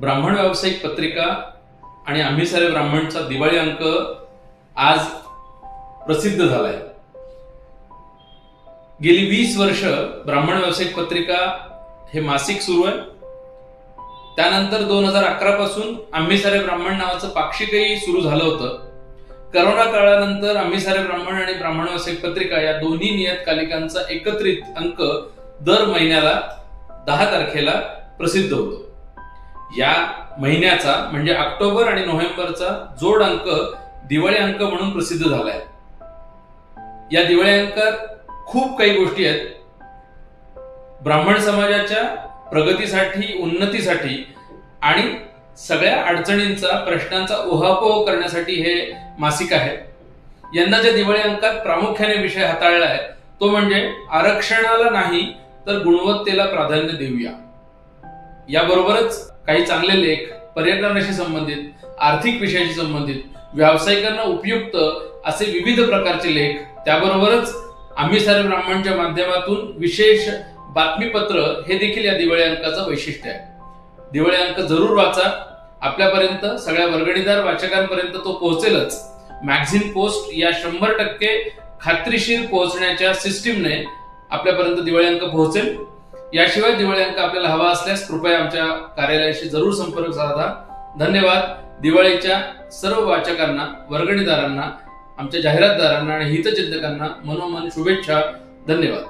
ब्राह्मण व्यावसायिक पत्रिका आणि आम्ही सारे ब्राह्मणचा दिवाळी अंक आज प्रसिद्ध झालाय. गेली वीस वर्ष ब्राह्मण व्यावसायिक पत्रिका हे मासिक सुरू आहे. त्यानंतर दोन हजार अकरा पासून आम्ही सारे ब्राह्मण नावाचं पाक्षिकही सुरू झालं होतं. करोना काळानंतर आम्ही सारे ब्राह्मण आणि ब्राह्मण व्यावसायिक पत्रिका या दोन्ही नियतकालिकांचा एकत्रित अंक दर महिन्याला दहा तारखेला प्रसिद्ध होतो. या महिन्याचा म्हणजे ऑक्टोबर आणि नोव्हेंबरचा जोड अंक दिवाळी अंक म्हणून प्रसिद्ध झालाय. या दिवाळी अंकात खूप काही गोष्टी आहेत. ब्राह्मण समाजाच्या प्रगतीसाठी उन्नतीसाठी आणि सगळ्या अडचणींचा प्रश्नांचा ओहापोह करण्यासाठी हे मासिक आहे. यंदाच्या दिवाळी अंकात प्रामुख्याने विषय हाताळला आहे तो म्हणजे आरक्षणाला नाही तर गुणवत्तेला प्राधान्य देऊया. याबरोबरच काही चांगले लेख पर्यटनाशी संबंधित आर्थिक विषयाशी संबंधित व्यावसायिकांना उपयुक्त असे विविध प्रकारचे लेख. त्याबरोबरच आम्ही सारे ब्राह्मणच्या माध्यमातून विशेष बातमीपत्र हे देखील या दिवाळी अंकाचं वैशिष्ट्य आहे. दिवाळी अंक जरूर वाचा. आपल्यापर्यंत सगळ्या वर्गणीदार वाचकांपर्यंत तो पोहोचेलच. मॅगझिन पोस्ट या शंभर टक्के खात्रीशीर पोहोचण्याच्या सिस्टीमने आपल्यापर्यंत दिवाळी अंक पोहोचेल. याशिवाय दिवाळी अंक आपल्याला हवा असल्यास कृपया आमच्या कार्यालयाशी जरूर संपर्क साधा. धन्यवाद. दिवाळीच्या सर्व वाचकांना वर्गणीदारांना आमच्या जाहिरातदारांना आणि हितचिंतकांना मनोमन शुभेच्छा. धन्यवाद.